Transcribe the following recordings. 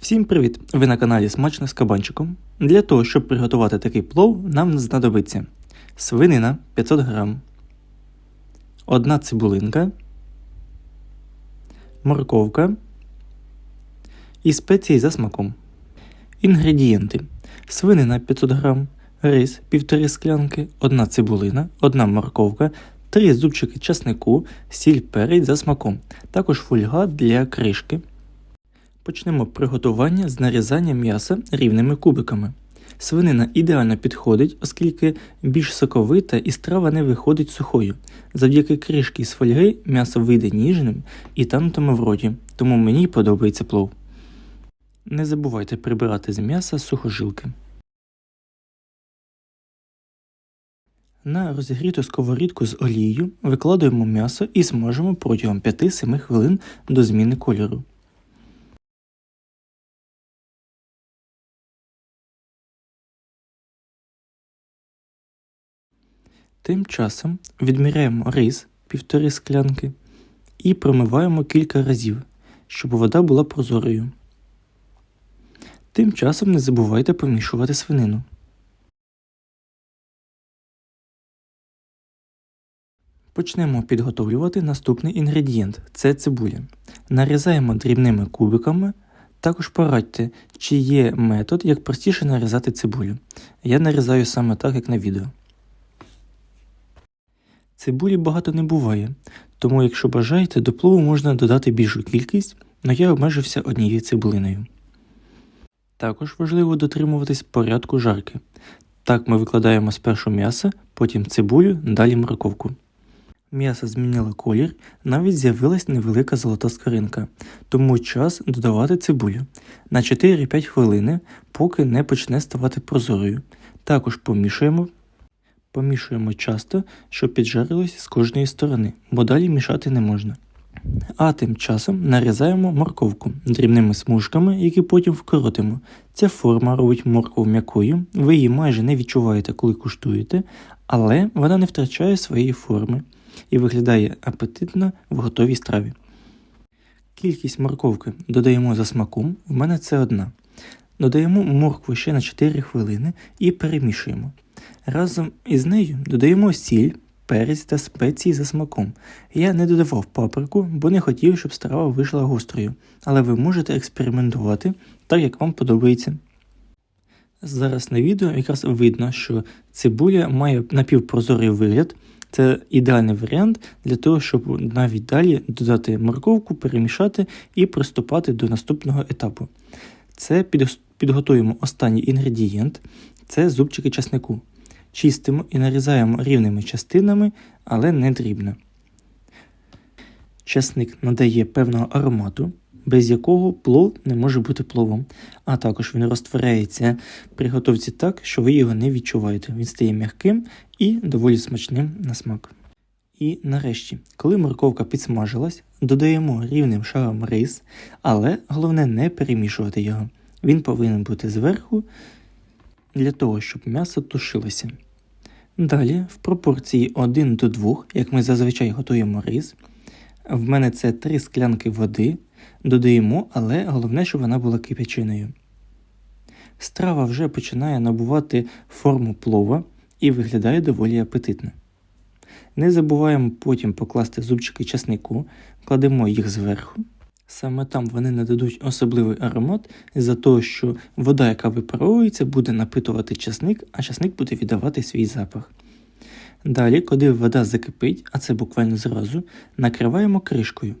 Всім привіт! Ви на каналі Смачно з кабанчиком. Для того, щоб приготувати такий плов, нам знадобиться свинина 500 грам, одна цибулинка, морковка і спеції за смаком. Інгредієнти: свинина 500 грам, рис 1,5 склянки, одна цибулина, одна морковка, 3 зубчики часнику, сіль перець за смаком, також фольга для кришки. Почнемо приготування з нарізання м'яса рівними кубиками. Свинина ідеально підходить, оскільки більш соковита і страва не виходить сухою. Завдяки кришки з фольги м'ясо вийде ніжним і танутиме в роті, тому мені подобається плов. Не забувайте прибирати з м'яса сухожилки. На розігріту сковорідку з олією викладаємо м'ясо і смажимо протягом 5-7 хвилин до зміни кольору. Тим часом відміряємо рис півтори склянки і промиваємо кілька разів, щоб вода була прозорою. Тим часом не забувайте помішувати свинину. Почнемо підготовлювати наступний інгредієнт це цибуля. Нарізаємо дрібними кубиками. Також порадьте, чи є метод, як простіше нарізати цибулю. Я нарізаю саме так, як на відео. Цибулі багато не буває, тому якщо бажаєте, до плову можна додати більшу кількість, але я обмежився однією цибулиною. Також важливо дотримуватись порядку жарки. Так ми викладаємо спершу м'ясо, потім цибулю, далі морковку. М'ясо змінило колір, навіть з'явилась невелика золота скоринка, тому час додавати цибулю на 4-5 хвилини, поки не почне ставати прозорою. Також помішуємо Помішуємо часто, щоб піджарилось з кожної сторони, бо далі мішати не можна. А тим часом нарізаємо морковку дрібними смужками, які потім вкоротимо. Ця форма робить моркву м'якою, ви її майже не відчуваєте, коли куштуєте, але вона не втрачає своєї форми і виглядає апетитно в готовій страві. Кількість морковки додаємо за смаком, в мене це одна. Додаємо моркву ще на 4 хвилини і перемішуємо. Разом із нею додаємо сіль, перець та спеції за смаком. Я не додавав паприку, бо не хотів, щоб страва вийшла гострою, але ви можете експериментувати так, як вам подобається. Зараз на відео якраз видно, що цибуля має напівпрозорий вигляд. Це ідеальний варіант для того, щоб навіть далі додати морковку, перемішати і приступати до наступного етапу. Це підготуємо останній інгредієнт це зубчики часнику. Чистимо і нарізаємо рівними частинами, але не дрібно. Часник надає певного аромату, без якого плов не може бути пловом, а також він розтворяється при готовці так, що ви його не відчуваєте. Він стає м'яким і доволі смачним на смак. І нарешті, коли морковка підсмажилась, додаємо рівним шаром рис, але головне не перемішувати його. Він повинен бути зверху для того, щоб м'ясо тушилося. Далі, в пропорції 1 до 2, як ми зазвичай готуємо рис, в мене це 3 склянки води, додаємо, але головне, щоб вона була кип'ячиною. Страва вже починає набувати форму плова і виглядає доволі апетитно. Не забуваємо потім покласти зубчики часнику, кладемо їх зверху. Саме там вони нададуть особливий аромат за того, що вода, яка випаровується, буде напитувати часник, а часник буде віддавати свій запах. Далі, коли вода закипить, а це буквально зразу, накриваємо кришкою.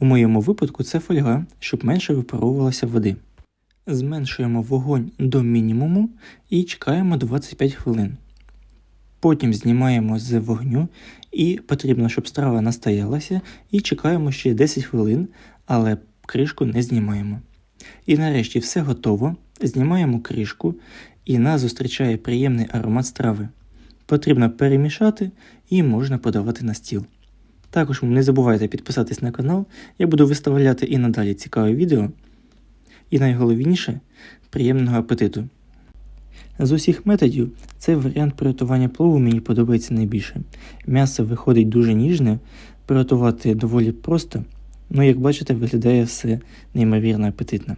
У моєму випадку це фольга, щоб менше випаровувалося води. Зменшуємо вогонь до мінімуму і чекаємо 25 хвилин. Потім знімаємо з вогню і потрібно, щоб страва настоялася, і чекаємо ще 10 хвилин, але кришку не знімаємо. І нарешті все готово. Знімаємо кришку, і нас зустрічає приємний аромат страви. Потрібно перемішати і можна подавати на стіл. Також не забувайте підписатись на канал, я буду виставляти і надалі цікаві відео. І найголовніше приємного апетиту. З усіх методів цей варіант приготування плову мені подобається найбільше. М'ясо виходить дуже ніжне, приготувати доволі просто. Ну, як бачите, виглядає все неймовірно апетитно.